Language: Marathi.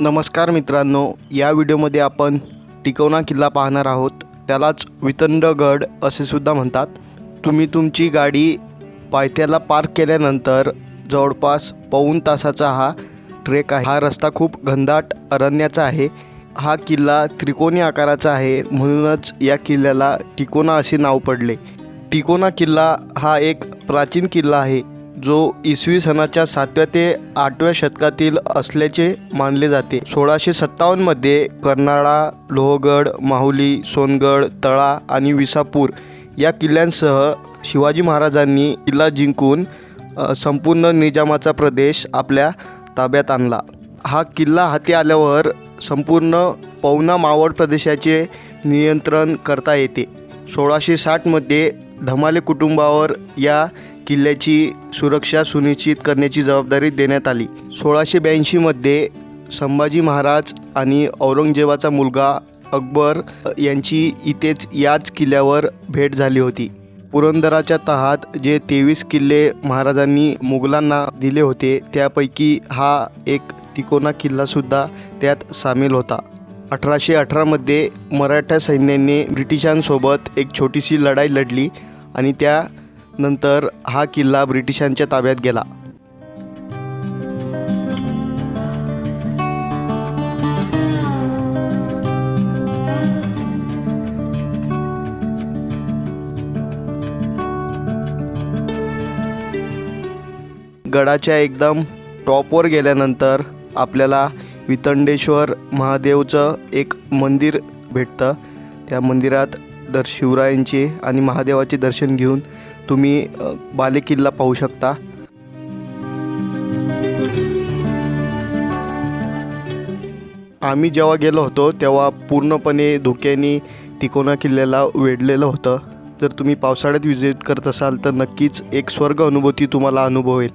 नमस्कार मित्रांनो या व्हिडिओमध्ये आपण टिकोना किल्ला पाहणार आहोत. त्यालाच वितंडगड असे सुद्धा म्हणतात. तुम्ही तुमची गाडी पायथ्याला पार्क केल्यानंतर जवळपास पाऊण तासाचा हा ट्रेक आहे. हा रस्ता खूप घनदाट अरण्याचा आहे. हा किल्ला त्रिकोणी आकाराचा आहे. म्हणूनच या किल्ल्याला टिकोना असे नाव पडले. टिकोना किल्ला हा एक प्राचीन किल्ला आहे. जो इसवी सनाच्या सातव्या ते आठव्या शतकातील असल्याचे मानले जाते. सोळाशे सत्तावन्नमध्ये कर्नाळा लोहगड माहुली सोनगड तळा आणि विसापूर या किल्ल्यांसह शिवाजी महाराजांनी किल्ला जिंकून संपूर्ण निजामाचा प्रदेश आपल्या ताब्यात आणला. हा किल्ला हाती आल्यावर संपूर्ण पवना मावळ प्रदेशाचे नियंत्रण करता येते. सोळाशे साठमध्ये धमाले कुटुंबावर या किल्ल्याची सुरक्षा सुनिश्चित करण्याची जबाबदारी देण्यात आली. सोळाशे ब्याऐंशीमध्ये संभाजी महाराज आणि औरंगजेबाचा मुलगा अकबर यांची इथेच याच किल्ल्यावर भेट झाली होती. पुरंदराच्या तहात जे तेवीस किल्ले महाराजांनी मुघलांना दिले होते त्यापैकी हा एक तिकोना किल्लासुद्धा त्यात सामील होता. अठराशे अठरामध्ये मराठा सैन्याने ब्रिटिशांसोबत एक छोटीशी लढाई लढली आणि त्या नंतर हा किल्ला ब्रिटिशांच्या ताब्यात गेला. गडाच्या एकदम टॉपवर गेल्यानंतर आपल्याला वितंडेश्वर महादेवचं एक मंदिर भेटतं. त्या मंदिरात दर शिवरायांचे आणि महादेवाचे दर्शन घेऊन तुम्ही बालेकिल्ला पाहू शकता. आम्ही जेव्हा गेलो होतो तेव्हा पूर्णपणे धुक्याने तिकोना किल्ल्याला वेढलेलं होतं. जर तुम्ही पावसाळ्यात विजिट करत असाल तर नक्कीच एक स्वर्ग अनुभूती तुम्हाला अनुभवेल.